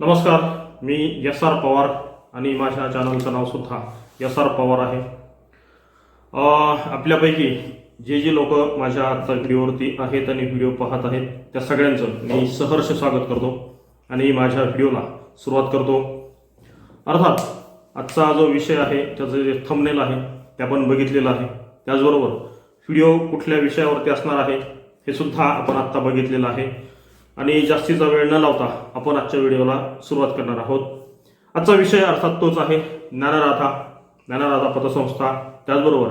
नमस्कार मी S R Pawar आणि माझ्या चॅनलचं नावसुद्धा एस आर पवार आहे. आपल्यापैकी जे जे लोक माझ्या आजच्या व्हिडिओवरती आहेत आणि व्हिडिओ पाहत आहेत त्या सगळ्यांचं मी सहर्ष स्वागत करतो आणि माझ्या व्हिडिओला सुरुवात करतो. अर्थात आजचा जो विषय आहे त्याचं जे थंबनेल आहे ते आपण बघितलेलं आहे. त्याचबरोबर व्हिडिओ कुठल्या विषयावरती असणार आहे हे सुद्धा आपण आत्ता बघितलेलं आहे. आणि जास्तीचा वेळ न लावता आपण आजच्या व्हिडिओला सुरुवात करणार आहोत. आजचा विषय अर्थात तोच आहे ज्ञानराधा. ज्ञानराधा पतसंस्था. त्याचबरोबर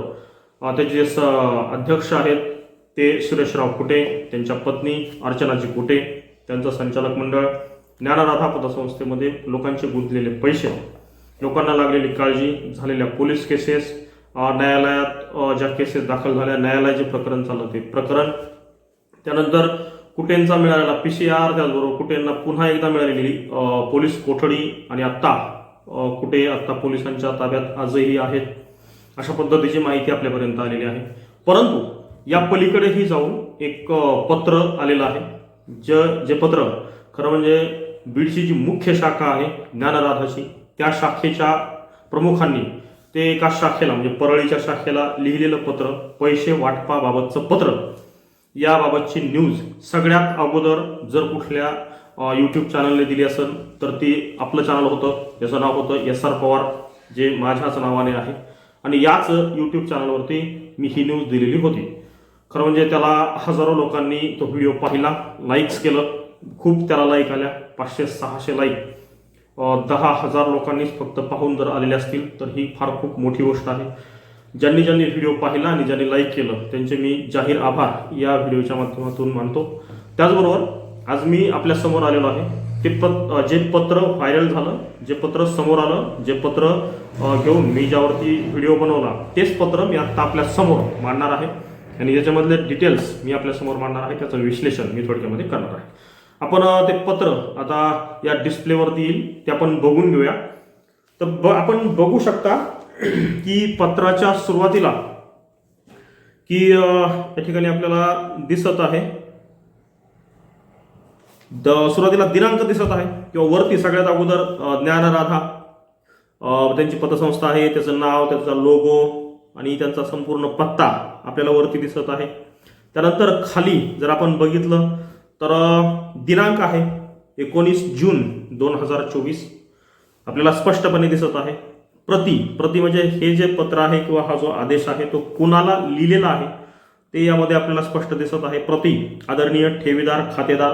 त्याचे जे स अध्यक्ष आहेत ते सुरेशराव कुटे त्यांच्या पत्नी अर्चनाजी कुटे त्यांचं संचालक मंडळ. ज्ञानराधा पतसंस्थेमध्ये लोकांचे गुंतलेले पैसे लोकांना लागलेली काळजी झालेल्या पोलीस केसेस न्यायालयात ज्या केसेस दाखल झाल्या न्यायालयाचे प्रकरण चाललं ते प्रकरण. त्यानंतर कुटेंचा मिळालेला पी सी आर त्याचबरोबर कुटेंना पुन्हा एकदा मिळालेली पोलीस कोठडी आणि आत्ता कुठे आत्ता पोलिसांच्या ताब्यात आजही आहेत अशा पद्धतीची माहिती आपल्यापर्यंत आलेली आहे. परंतु या पलीकडेही जाऊन एक पत्र आलेलं आहे ज जे पत्र खरं म्हणजे बीडची जी मुख्य शाखा आहे ज्ञानराधाची त्या शाखेच्या प्रमुखांनी ते एका शाखेला म्हणजे परळीच्या शाखेला लिहिलेलं पत्र पैसे वाटपाबाबतचं पत्र याबाबतची न्यूज सगळ्यात अगोदर जर कुठल्या यूट्यूब चॅनलने दिली असेल तर ती आपलं चॅनल होतं त्याचं नाव होतं एस आर पवार जे माझ्याच नावाने आहे. आणि याच यूट्यूब चॅनलवरती मी ही न्यूज दिलेली होती. खरं म्हणजे त्याला हजारो लोकांनी तो व्हिडिओ पाहिला लाईक्स केलं खूप त्याला लाईक आल्या पाचशे सहाशे लाईक दहा हजार लोकांनीच फक्त पाहून जर आलेले असतील तर ही फार खूप मोठी गोष्ट आहे. ज्यांनी ज्यांनी व्हिडिओ पाहिला आणि ज्यांनी लाईक केलं त्यांचे मी जाहीर आभार या व्हिडिओच्या माध्यमातून मानतो. त्याचबरोबर आज मी आपल्यासमोर आलेलो आहे. ते पत जे पत्र व्हायरल झालं जे पत्र समोर आलं जे पत्र घेऊन मी ज्यावरती व्हिडिओ बनवला तेच पत्र मी आता आपल्यासमोर मांडणार आहे. आणि याच्यामधले डिटेल्स मी आपल्यासमोर मांडणार आहे. त्याचं विश्लेषण मी थोडक्यामध्ये करणार आहे. आपण ते पत्र आता या डिस्प्लेवरती येईल ते आपण बघून घेऊया. तर ब आपण बघू शकता की पत्राच्या सुरुवातीला की या ठिकाणी आपल्याला दिसत आहे. द सुरुवातीला दिनांक दिसत आहे किंवा वरती सगळ्यात अगोदर ज्ञानराधा त्यांची पतसंस्था आहे त्याचं नाव त्याचा लोगो आणि त्यांचा संपूर्ण पत्ता आपल्याला वरती दिसत आहे. त्यानंतर खाली जर आपण बघितलं तर दिनांक आहे एकोणीस जून दोन हजार चोवीस. आपल्याला स्पष्टपणे दिसत आहे. प्रति प्रति म्हणजे हे जे पत्र आहे किंवा हा जो आदेश आहे तो कुणाला लिहिलेला आहे ते यामध्ये आपल्याला स्पष्ट दिसत आहे. प्रति आदरणीय ठेवीदार खातेदार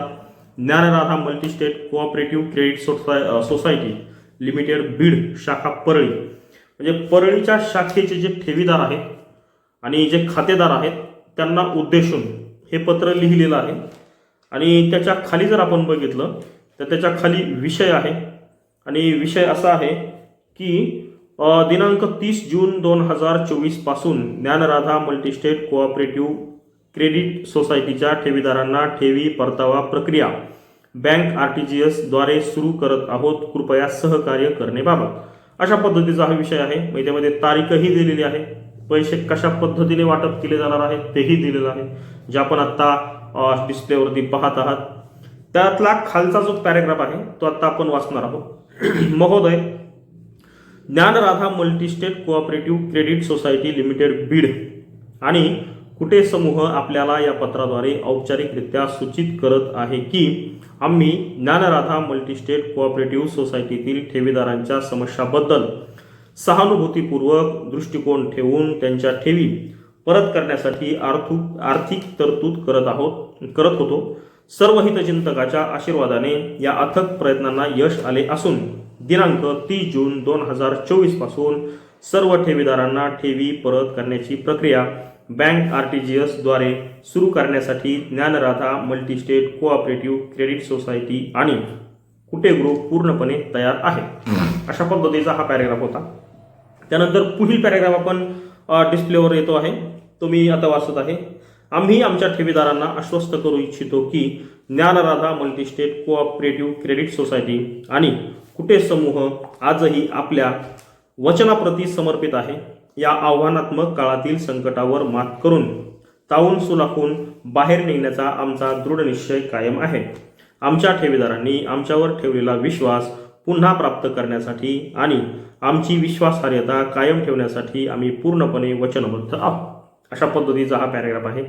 ज्ञानराधा मल्टीस्टेट कोऑपरेटिव्ह क्रेडिट सोसाय सोसायटी लिमिटेड बीड शाखा परळी. म्हणजे परळीच्या शाखेचे जे ठेवीदार आहेत आणि जे खातेदार आहेत त्यांना उद्देशून हे पत्र लिहिलेलं आहे. आणि त्याच्याखाली जर आपण बघितलं तर त्याच्याखाली विषय आहे. आणि विषय असा आहे की दिनांक तीस जून दोन हजार चोवीसपासून ज्ञानराधा मल्टीस्टेट कोऑपरेटिव्ह क्रेडिट सोसायटीच्या ठेवीदारांना ठेवी परतावा प्रक्रिया. बँक आर टी जी एसद्वारे सुरू करत आहोत. कृपया सहकार्य करण्याबाबत अशा पद्धतीचा हा विषय आहे. मग त्यामध्ये तारीखही दिलेली आहे. पैसे कशा पद्धतीने वाटप केले जाणार आहे तेही दिलेलं आहे. जे आपण आत्ता डिस्प्लेवरती पाहत आहात. त्यातला खालचा जो पॅरेग्राफ आहे तो आत्ता आपण वाचणार आहोत. महोदय Dnyanradha multistate cooperative credit society limited Beed आणि कुठे समूह आपल्याला या पत्राद्वारे औपचारिकरित्या सूचित करत आहे की आम्ही ज्ञानराधा मल्टीस्टेट कोऑपरेटिव्ह सोसायटीतील ठेवीदारांच्या समस्याबद्दल सहानुभूतीपूर्वक दृष्टिकोन ठेवून त्यांच्या ठेवी परत करण्यासाठी आर्थिक आर्थिक तरतूद करत आहोत करत होतो. सर्व हितचिंतकाच्या आशीर्वादाने या अथक प्रयत्नांना यश आले असून दिनांक तीस जून दोन हजार चोवीसपासून सर्व ठेवीदारांना ठेवी परत करण्याची प्रक्रिया बँक आर टी जी एसद्वारे सुरू करण्यासाठी Dnyanradha multistate cooperative credit society आणि कुटे ग्रुप पूर्णपणे तयार आहे. अशा पद्धतीचा हा पॅरेग्राफ होता. त्यानंतर पुढील पॅरेग्राफ आपण डिस्प्लेवर येतो आहे. तो मी आता वाचत आहे. आम्ही आमच्या ठेवीदारांना आश्वस्त करू इच्छितो की Dnyanradha multi state cooperative credit society आणि कुटे समूह आजही आपल्या वचनाप्रती समर्पित आहे. या आव्हानात्मक काळातील संकटावर मात करून ताऊन सुलाखून बाहेर निघण्याचा आमचा दृढ निश्चय कायम आहे. आमच्या ठेवीदारांनी आमच्यावर ठेवलेला विश्वास पुन्हा प्राप्त करण्यासाठी आणि आमची विश्वासार्हता कायम ठेवण्यासाठी आम्ही पूर्णपणे वचनबद्ध आहोत. अशा पद्धतीचा हा पॅराग्राफ आहे.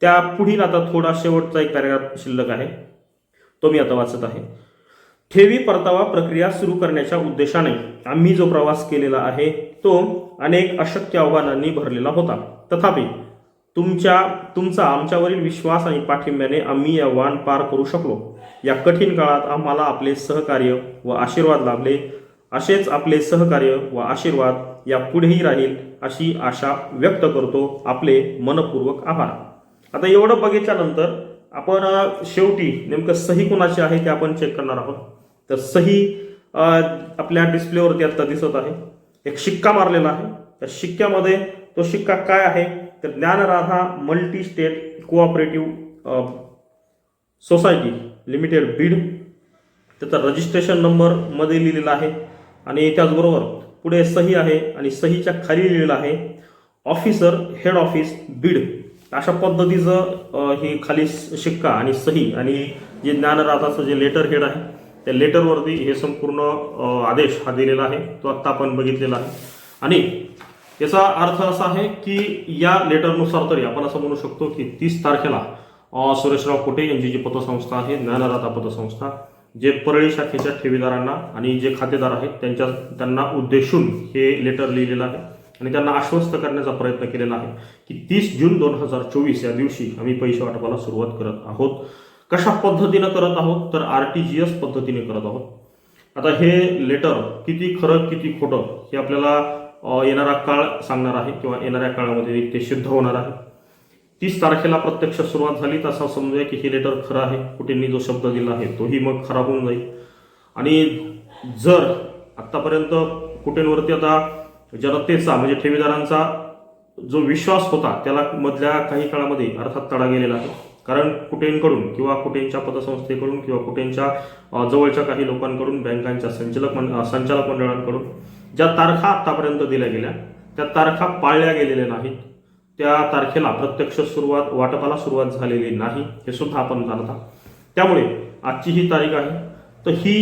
त्या पुढील आता थोडा शेवटचा एक पॅराग्राफ शिल्लक आहे. तो मी आता वाचत आहे. ठेवी परतावा प्रक्रिया सुरू करण्याच्या उद्देशाने आम्ही जो प्रवास केलेला आहे तो अनेक अशक्य आव्हानांनी भरलेला होता. तथापि तुमच्या तुमचा आमच्यावरील विश्वास आणि पाठिंब्याने आम्ही आव्हान पार करू शकलो. या कठीण काळात आम्हाला आपले सहकार्य व आशीर्वाद लाभले. असेच आपले सहकार्य व आशीर्वाद या पुढेही राहील अशी आशा व्यक्त करतो आपले मनपूर्वक आभार. आता एवढं बघितल्यानंतर आपण शेवटी नेमकं सही कोणाची आहे ते आपण चेक करणार आहोत. तर सही आपल्या डिस्प्लेवरती आता दिसत आहे. एक शिक्का मारलेला आहे. त्या शिक्क्यामध्ये तो शिक्का काय आहे? तर Dnyanradha multi state cooperative society limited Beed. त्याचा रजिस्ट्रेशन नंबरमध्ये लिहिलेला आहे. आणि त्याचबरोबर पुढे सही आहे आणि सहीच्या खाली लिहिलेलं आहे ऑफिसर हेड ऑफिस बीड अशा पद्धतीचं ही खाली शिक्का आणि सही आणि जे ज्ञानराधाचं जे लेटर हेड आहे त्या लेटरवरती हे संपूर्ण आदेश हा दिलेला आहे तो आत्ता आपण बघितलेला आहे. आणि याचा अर्थ असा आहे की या लेटरनुसार तरी आपण असं म्हणू शकतो की तीस तारखेला सुरेशराव कोटे यांची जी पतसंस्था आहे ज्ञानराधा पतसंस्था जे परळी शाखेच्या ठेवीदारांना आणि जे खातेदार आहेत त्यांच्या त्यांना उद्देशून हे लेटर लिहिलेलं आहे आणि त्यांना आश्वस्त करण्याचा प्रयत्न केलेला आहे की तीस जून दोन हजार चोवीस या दिवशी आम्ही पैसे वाटपाला सुरुवात करत आहोत. कशा पद्धतीनं करत आहोत? तर आर टी जी एस पद्धतीने करत आहोत. आता हे लेटर किती खरं किती खोटं हे आपल्याला येणारा काळ सांगणार आहे किंवा येणाऱ्या काळामध्ये ते सिद्ध होणार आहे. तीस तारखेला प्रत्यक्ष सुरुवात झाली तर असं समजूया की हे लेटर खरं आहे. कुठेंनी जो शब्द दिला आहे तोही मग खरा होऊन जाईल. आणि जर आत्तापर्यंत कुठेंवरती आता जनतेचा म्हणजे ठेवीदारांचा जो विश्वास होता त्याला मधल्या काही काळामध्ये अर्थात तडा गेलेला आहे. कारण कुठेंकडून किंवा कुठेंच्या पतसंस्थेकडून किंवा कुठेंच्या जवळच्या काही लोकांकडून बँकांच्या संचालक मंड- संचालक मंडळांकडून ज्या तारखा आत्तापर्यंत दिल्या गेल्या त्या तारखा पाळल्या गेलेल्या नाहीत. त्या तारखेला प्रत्यक्ष सुरुवात वाटपाला सुरुवात झालेली नाही हे सुद्धा आपण जाणता त्यामुळे आजची ही तारीख आहे. तर ही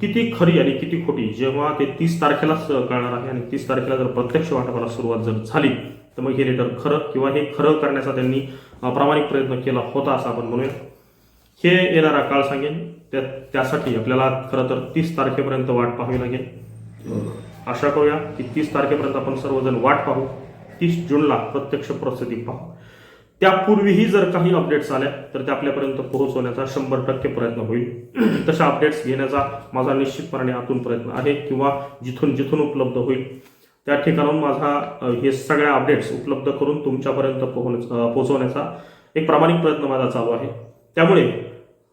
किती खरी आणि किती खोटी जेव्हा ते तीस तारखेलाच कळणार आहे आणि तीस तारखेला जर प्रत्यक्ष वाटपाला सुरुवात जर झाली तर मग हे लेटर खरं किंवा हे खरं करण्याचा त्यांनी प्रामाणिक प्रयत्न केला होता असं आपण म्हणूया. हे येणारा काळ सांगेन. त्या त्यासाठी आपल्याला खरं तर तीस तारखेपर्यंत वाट पाहावी लागेल. आशा करूया की तीस तारखेपर्यंत आपण सर्वजण वाट पाहू. तीस जूनला प्रत्यक्ष प्रसिद्धी पाहू. त्यापूर्वीही जर काही अपडेट्स आल्या तर त्या आपल्यापर्यंत पोहोचवण्याचा शंभर टक्के प्रयत्न होईल. तशा अपडेट्स घेण्याचा माझा निश्चितपणे आतून प्रयत्न आहे किंवा जिथून जिथून उपलब्ध होईल. त्या ठिकाणाहून माझा हे सगळ्या अपडेट्स उपलब्ध करून तुमच्यापर्यंत पोहोच पोहोचवण्याचा एक प्रामाणिक प्रयत्न माझा चालू आहे. त्यामुळे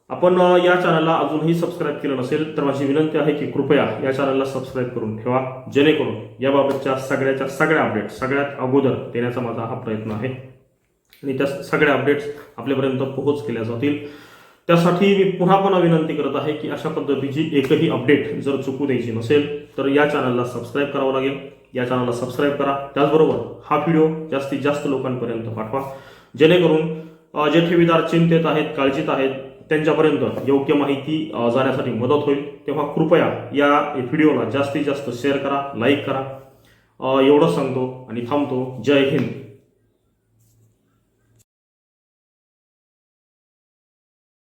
आपण या चॅनलला अजूनही सबस्क्राईब केलं नसेल तर माझी विनंती आहे की कृपया या चॅनलला सबस्क्राईब करून ठेवा जेणेकरून याबाबतच्या सगळ्याच्या सगळ्या अपडेट सगळ्यात अगोदर देण्याचा माझा हा प्रयत्न आहे. आणि त्या सगळ्या अपडेट्स आपल्यापर्यंत पोहोच केल्या जातील. त्यासाठी मी पुन्हा पुन्हा विनंती करत आहे की अशा पद्धतीची एकही अपडेट जर चुकू द्यायची नसेल तर या चॅनलला सबस्क्राईब करावं लागेल. या चॅनलला सबस्क्राईब करा. त्याचबरोबर हा व्हिडिओ जास्तीत जास्त लोकांपर्यंत पाठवा. जेणेकरून जे ठेवीदार चिंतेत आहेत काळजीत आहेत त्यांच्यापर्यंत योग्य माहिती जाण्यासाठी मदत होईल. तेव्हा कृपया या व्हिडिओला जास्तीत जास्त शेअर करा लाईक करा. एवढं सांगतो आणि थांबतो. जय हिंद.